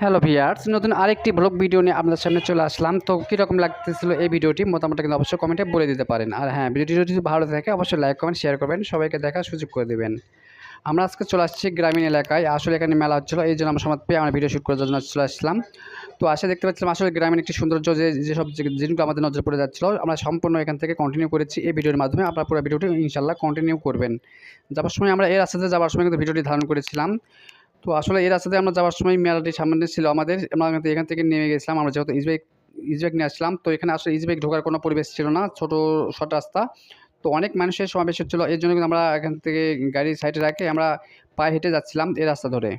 Hello viewers নতুন আরেকটি blog video নিয়ে আপনাদের সামনে চলে আসলাম। তো কীরকম লাগতেছিল এই ভিডিওটি মতামত কিন্তু অবশ্যই কমেন্টে বলে দিতে পারেন। আর হ্যাঁ ভিডিওটি যদি ভালো থাকে অবশ্যই লাইক কমেন্ট শেয়ার করবেন, সবাইকে দেখার সুযোগ করে দেবেন। আমরা আজকে চলে আসছি গ্রামীণ এলাকায়। আসলে এখানে মেলা হচ্ছিল, এই জন্য আমরা সময় পেয়ে আমরা ভিডিও শ্যুট করার জন্য চলে আসলাম। তো আসে দেখতে পাচ্ছিলাম আসলে গ্রামীণ একটি সৌন্দর্য যে যেসব জিনিসগুলো আমাদের নজর পড়ে যাচ্ছিল, আমরা সম্পূর্ণ এখান থেকে কন্টিনিউ করেছি এই ভিডিওর মাধ্যমে। আপনারা পুরো ভিডিওটি ইনশাল্লাহ কন্টিনিউ করবেন। যাওয়ার সময় আমরা এই রাস্তাতে যাওয়ার সময় কিন্তু ভিডিওটি ধারণ করেছিলাম। তো আসলে এই রাস্তাতে আমরা যাওয়ার সময় মেলাটি সামনে ছিল আমাদের। আমরা এখান থেকে নেমে গেছিলাম। আমরা যেহেতু ইজবাইক ইজবাইক নিয়ে আসলাম, তো এখানে আসলে ইজবাইক ঢোকার কোনো পরিবেশ ছিল না, ছোটো, শর্ট রাস্তা। তো অনেক মানুষের সমাবেশ হচ্ছিল। এর জন্য কিন্তু আমরা এখান থেকে গাড়ি সাইডে রাখে আমরা পায়ে হেঁটে যাচ্ছিলাম এই রাস্তা ধরে।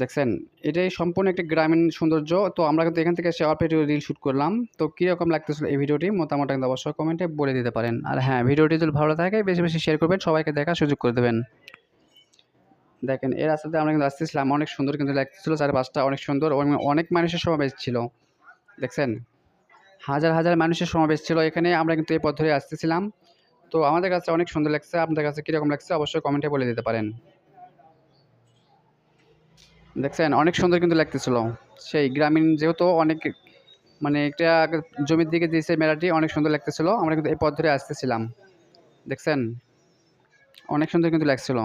দেখছেন, এটাই সম্পূর্ণ একটি গ্রামীণ সৌন্দর্য। তো আমরা কিন্তু এখান থেকে অল্প একটু রিল শ্যুট করলাম। তো কীরকম লাগতেছিল এই ভিডিওটি? মতামত কিন্তু অবশ্যই কমেন্টে বলে দিতে পারেন। আর হ্যাঁ ভিডিওটি যদি ভালো থাকে বেশি বেশি শেয়ার করবেন। সবাইকে দেখার সুযোগ করে দেবেন। দেখেন এই রাস্তাতে আমরা কিন্তু আসতেছিলাম। অনেক সুন্দর কিন্তু লাগতেছিল, চারপাশটা অনেক সুন্দর এবং অনেক মানুষের সমাবেশ ছিল। দেখছেন? হাজার হাজার মানুষের সমাবেশ ছিল এখানে, আমরা কিন্তু এই পথ ধরে আসতেছিলাম। তো আমাদের কাছে অনেক সুন্দর লাগছে, আপনাদের কাছে কীরকম লাগছে অবশ্যই কমেন্টে বলে দিতে পারেন। দেখছেন, অনেক সুন্দর কিন্তু লাগতেছিল। সেই গ্রামীণ যেহেতু অনেক মানে একটা জমির দিকে দিয়েছে মেলাটি, অনেক সুন্দর লাগতেছিল। আমরা কিন্তু এই পথ ধরে আসতেছিলাম। দেখছেন? অনেক সুন্দর কিন্তু লাগছিল।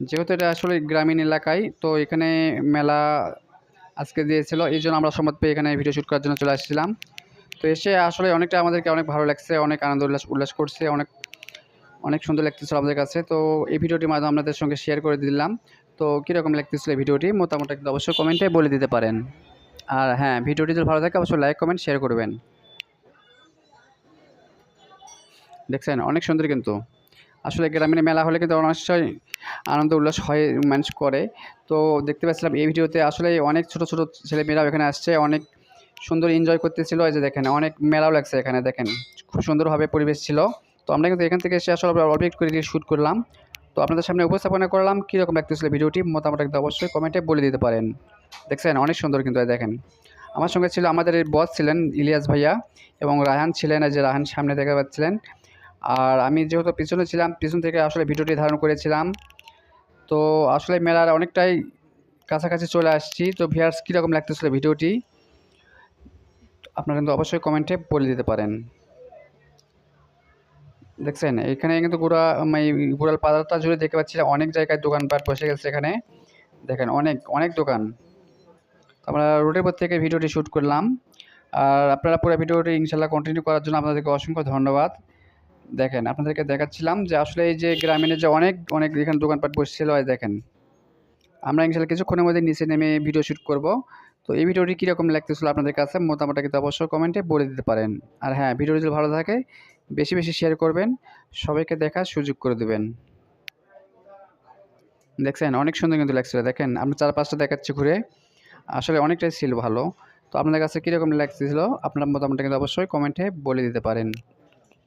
যেহেতু এটা আসলে গ্রামীণ এলাকায়, তো এখানে মেলা আজকে দিয়েছিল, এই জন্য আমরা সম্মত পেয়ে এখানে ভিডিও শ্যুট করার জন্য চলে আসছিলাম। তো এসে আসলে অনেকটা আমাদেরকে অনেক ভালো লাগছে, অনেক আনন্দ উল্লাস উল্লাস করছে, অনেক অনেক সুন্দর লাগতেছিল আমাদের কাছে। তো এই ভিডিওটির মাধ্যমে আপনাদের সঙ্গে শেয়ার করে দিলাম। তো কীরকম লাগতেছিল এই ভিডিওটি, মোটামুটি কিন্তু অবশ্যই কমেন্টে বলে দিতে পারেন। আর হ্যাঁ ভিডিওটি যদি ভালো থাকে, অবশ্যই লাইক কমেন্ট শেয়ার করবেন। দেখছেন? অনেক সুন্দর কিন্তু। আসলে গ্রামীণ মেলা হলে কিন্তু অবশ্যই আনন্দ উল্লাস হয় মানুষ করে। তো দেখতে পাচ্ছিলাম এই ভিডিওতে আসলে অনেক ছোট ছোট ছেলেমেয়েরাও এখানে আসছে, অনেক সুন্দর এনজয় করতেছিল। এই যে দেখেন, অনেক মেলাও লাগছে এখানে, দেখেন। খুব সুন্দরভাবে পরিবেশ ছিল। তো আমরা কিন্তু এখান থেকে এসে আসলে অল্প একটু করে শ্যুট করলাম। তো আপনাদের সামনে উপস্থাপনা করলাম, কীরকম লাগতেছিল ভিডিওটি, মতামত কিন্তু অবশ্যই কমেন্টে বলে দিতে পারেন। দেখছেন, অনেক সুন্দর কিন্তু দেখেন। আমার সঙ্গে ছিল আমাদের বস ছিলেন ইলিয়াস ভাইয়া এবং রাহান ছিলেন যে রাহান সামনে দেখা পাচ্ছিলেন। আর আমি যেহেতু পিছনে ছিলাম, পিছন থেকে আসলে ভিডিওটি ধারণ করেছিলাম। তো আসলে মেলার অনেকটাই কাছাকাছি চলে আসছি। তো ভিয়ার্স কীরকম লাগতেছিল ভিডিওটি? আপনারা কিন্তু অবশ্যই কমেন্টে বলে দিতে পারেন। দেখছেন? এখানে কিন্তু গোড়া মানে গোড়াল পাতাটা জুড়ে দেখতে পাচ্ছিলাম অনেক জায়গায় দোকানপাট বসে গেছে এখানে। দেখেন, অনেক অনেক দোকান। আমরা রোডের পর থেকে ভিডিওটি শ্যুট করলাম। আর আপনারা পুরো ভিডিওটি ইনশাল্লাহ কন্টিনিউ করার জন্য আপনাদেরকে অসংখ্য ধন্যবাদ। দেখেন, আপনাদেরকে দেখাচ্ছিলাম যে আসলে এই যে গ্রামীণের যে অনেক অনেক এখানে দোকানপাট বসছিল, এই দেখেন। আমরা ইনশাল্লাহ কিছুক্ষণের মধ্যে নিচে নেমে ভিডিও শ্যুট করব। তো এই ভিডিওটি কীরকম লাগতেছিল আপনাদের কাছে, মতামতটা কিন্তু অবশ্যই কমেন্টে বলে দিতে পারেন। আর হ্যাঁ ভিডিওটি যদি ভালো থাকে, বেশি বেশি শেয়ার করবেন, সবাইকে দেখার সুযোগ করে দেবেন। দেখছেন, অনেক সুন্দর কিন্তু লাগছিল, দেখেন, আমরা চারপাশটা দেখাচ্ছি ঘুরে। আসলে অনেকটাই ছিল ভালো। তো আপনাদের কাছে কীরকম লাগতেছিল, আপনার মতামতটা কিন্তু অবশ্যই কমেন্টে বলে দিতে পারেন।